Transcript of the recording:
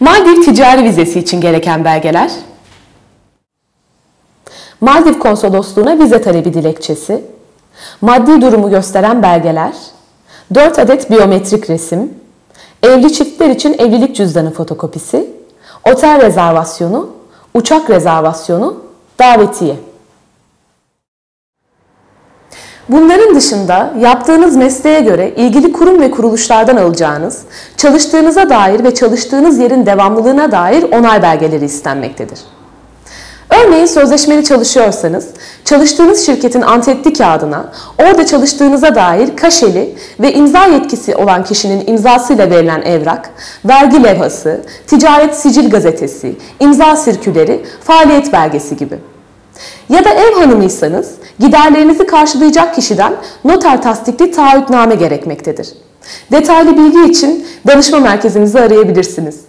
Maldiv ticari vizesi için gereken belgeler. Maldiv konsolosluğuna vize talebi dilekçesi. Maddi durumu gösteren belgeler. 4 adet biyometrik resim. Evli çiftler için evlilik cüzdanı fotokopisi. Otel rezervasyonu. Uçak rezervasyonu. Davetiye. Bunların dışında yaptığınız mesleğe göre ilgili kurum ve kuruluşlardan alacağınız, çalıştığınıza dair ve çalıştığınız yerin devamlılığına dair onay belgeleri istenmektedir. Örneğin sözleşmeli çalışıyorsanız, çalıştığınız şirketin antetli kağıdına, orada çalıştığınıza dair kaşeli ve imza yetkisi olan kişinin imzasıyla verilen evrak, vergi levhası, ticaret sicil gazetesi, imza sirküleri, faaliyet belgesi gibi. Ya da ev hanımıysanız giderlerinizi karşılayacak kişiden noter tasdikli taahhütname gerekmektedir. Detaylı bilgi için danışma merkezinizi arayabilirsiniz.